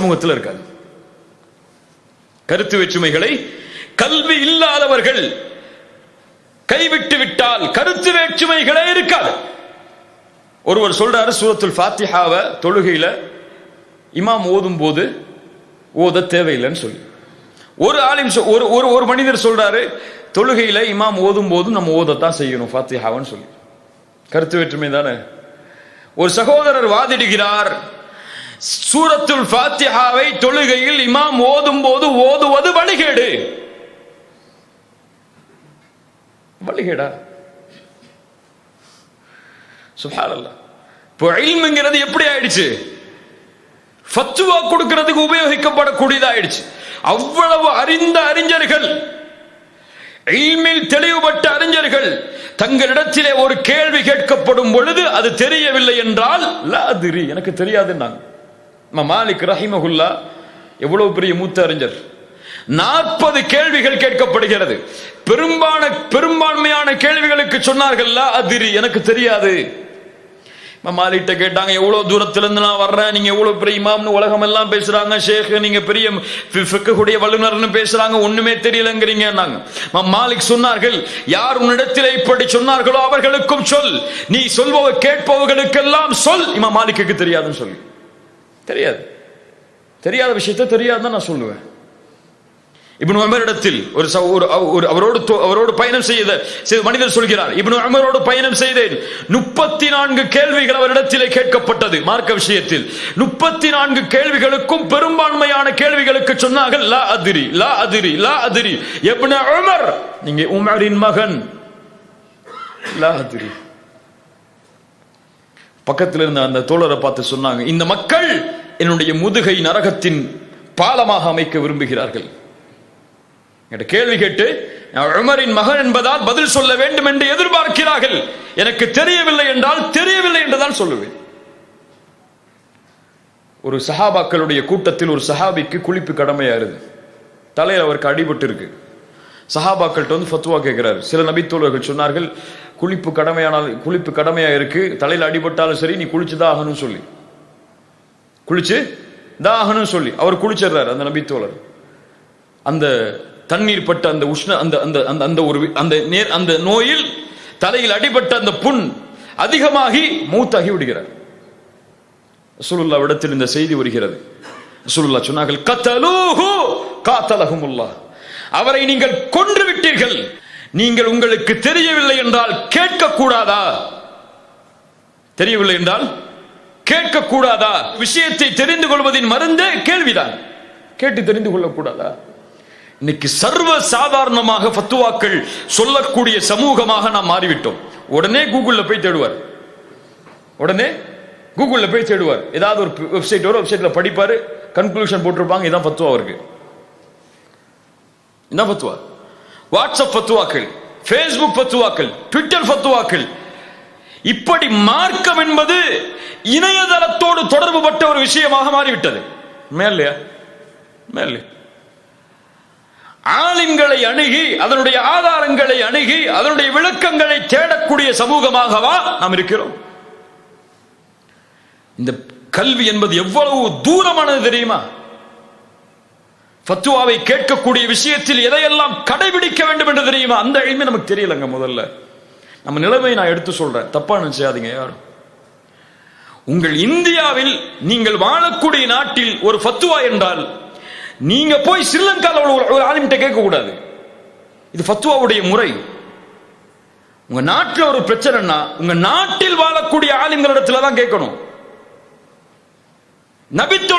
சமூகத்தில் இருக்காது. கருத்து வேற்றுமைகளை கல்வி இல்லாதவர்கள் கைவிட்டு விட்டால் கருத்து வேற்றுமைகளே இருக்காது. ஒருவர் சொல்றாரு சூரத்துல் ஃபாத்திஹாவ தொழுகையில இமாம் ஓதும் போது ஓத தேவையில்லைன்னு சொல்லி. ஒரு ஆலிம் ஒரு ஒரு ஒரு மனிதர் சொல்றாரு தொழுகையில இமாம் ஓதும் போது நம்ம ஓதத்தான் செய்யணும் ஃபாத்திஹாவன்னு சொல்லி. கருத்து வேற்றுமை தானே? ஒரு சகோதரர் வாதிடுகிறார் சூரத்துல் ஃபாத்திஹாவை தொழுகையில் இமாம் ஓதும் போது ஓதுவது வழிகேடு. வழிகேடா. சுப்ஹானல்லாஹ் இப்போ இல்முங்கிறது எப்படி ஆயிடுச்சு? ஃபத்துவா கொடுக்கிறதுக்கு உபயோகிக்கப்படக்கூடியதாயிடுச்சு. அவ்வளவு அறிந்த அறிஞர்கள் இல்மில் தெளிவுபட்ட அறிஞர்கள் தங்களிடத்திலே ஒரு கேள்வி கேட்கப்படும் பொழுது அது தெரியவில்லை என்றால் எனக்கு தெரியாது நான் மாலிக் ரஹிமகுல்லா எவ்வளவு பெரிய மூத்த அறிஞர் நாற்பது கேள்விகள் கேட்கப்படுகிறது. பெரும்பான பெரும்பான்மையான கேள்விகளுக்கு சொன்னார்கள் அதிரி எனக்கு தெரியாது. மாலிட்ட கேட்டாங்க எவ்வளவு தூரத்துல இருந்து நான் வர்றேன்? நீங்க எவ்வளவு பெரிய இமாம்னு உலகம் எல்லாம் பேசுறாங்க ஷேக் நீங்க பெரிய ஃபி- வல்லுநர்னு பேசுறாங்க ஒண்ணுமே தெரியலங்கிறீங்க நாங்க மாலிக் சொன்னார்கள் யார் உன்னிடத்தில் இப்படி சொன்னார்களோ அவர்களுக்கும் சொல். நீ சொல்பவ கேட்பவர்களுக்கெல்லாம் சொல். இம்மா மாலிக்கு தெரியாதுன்னு சொல்லி. தெரியாது. தெரியாத விஷயத்தை தெரியாதுன்னு நான் சொல்லுவேன். இப்னு அமரிடத்தில் ஒரு ச- ஒரு ஒரு அவரோடு அவரோடு பயணம் செய்த மனிதர் சொல்கிறார் இப்னு அமரோடு பயணம் செய்தேன். முப்பத்தி நான்கு கேள்விகள் அவரிடத்திலே கேட்கப்பட்டது மார்க்க விஷயத்தில். முப்பத்தி நான்கு கேள்விகளுக்கும் பெரும்பான்மையான கேள்விகளுக்கு சொன்னார்கள் லா அதிரி லா அதிரி லா அதிரி. எப்னு உமர் நீங்க உமரின் மகன். லா அதிரி. பக்கத்தில் இருந்த அந்த தோழரை பார்த்து சொன்னாங்க இந்த மக்கள் என்னுடைய முதுகை நரகத்தின் பாலமாக அமைக்க விரும்புகிறார்கள். என்கிட்ட கேள்வி கேட்டு உமரின் மகன் என்பதால் பதில் சொல்ல வேண்டும் என்று எதிர்பார்க்கிறார்கள். எனக்கு தெரியவில்லை என்றால் தெரியவில்லை என்றுதான் சொல்லுவேன். ஒரு சஹாபாக்களுடைய கூட்டத்தில் ஒரு சஹாபிக்கு குளிப்பு கடமையாருது தலையில் அவருக்கு அடிபட்டு இருக்கு சஹாபாக்கள்கிட்ட வந்து ஃபத்துவா கேட்கிறாரு. சில நபித்தோழர்கள் சொன்னார்கள் குளிப்பு கடமையானால் குளிப்பு கடமையா இருக்கு. தலையில் அடிபட்டாலும் சரி நீ குளிச்சுதான் ஆகணும்னு சொல்லி. குளிச்சு தான் ஆகணும்னு சொல்லி. அவர் குளிச்சிடுறாரு அந்த நபித்தோழர். அந்த தண்ணீர் பட்ட அந்த உஷ்ண அந்த அந்த அந்த அந்த ஒரு அந்த நேர் அந்த நோயில் தலையில் அடிபட்ட அந்த புண் அதிகமாகி மூத்தாகி விடுகிறார். ரசூலுல்லா இடத்தில் இந்த செய்தி வருகிறது. ரசூலுல்லா சொன்னார்கள் கத்தலூஹு காத்தலகுமுல்லா அவரை நீங்கள் கொன்று விட்டீர்கள். நீங்கள் உங்களுக்கு தெரியவில்லை என்றால் கேட்க கூடாதா தெரியவில்லை என்றால் கேட்க கூடாதா விஷயத்தை தெரிந்து கொள்வதின் மருந்தே கேள்விதான். கேட்டு தெரிந்து கொள்ளக்கூடாதா? இன்னைக்கு சர்வ சாதாரணமாக பத்துவாக்கள் சொல்லக்கூடிய சமூகமாக நாம் மாறிவிட்டோம். உடனே கூகுள்ல போய் தேடுவார். உடனே கூகுள்ல போய் தேடுவார். ஏதாவது ஒரு வெப்சைட் வரும் வெப்சைட்ல படிப்பாரு கன்க்ளூஷன் போட்டிருப்பாங்க இதான் பத்துவா அவருக்கு. இதான் பத்துவா வாட்ஸ்அப் பத்துவாக்கள் ஃபேஸ்புக் பத்துவாக்கள் ட்விட்டர் பத்துவாக்கள். இப்படி மார்க்கம் என்பது இணையதளத்தோடு தொடர்பு பட்ட ஒரு விஷயமாக மாறிவிட்டது. மேலையா மேலே ஆலிம்களை அணுகி அதனுடைய ஆதாரங்களை அணுகி அதனுடைய விளக்கங்களை தேடக்கூடிய சமூகமாகவா நாம் இருக்கிறோம்? இந்த கல்வி என்பது எவ்வளவு தூரமானது தெரியுமா? ஃபத்துவாவை கேட்கக்கூடிய விஷயத்தில் எதையெல்லாம் கடைபிடிக்க வேண்டும் என்று தெரியுமா? அந்த எளிமை நமக்கு தெரியலங்க முதல்ல. நம்ம நிலைமையை நான் எடுத்து சொல்றேன். தப்பா நினைச்சாதீங்க யாரும். உங்கள் இந்தியாவில் நீங்கள் வாழக்கூடிய நாட்டில் ஒரு ஃபத்துவா என்றால் நீங்க போய் ஸ்ரீலங்கால ஒரு ஒரு கேட்க கூடாது இது ஃபத்துவாவுடைய முறை. உங்க நாட்டில் ஒரு பிரச்சனைனா உங்க நாட்டில் வாழக்கூடிய ஆலிம்களிடத்துல தான் கேட்கணும். நபித்து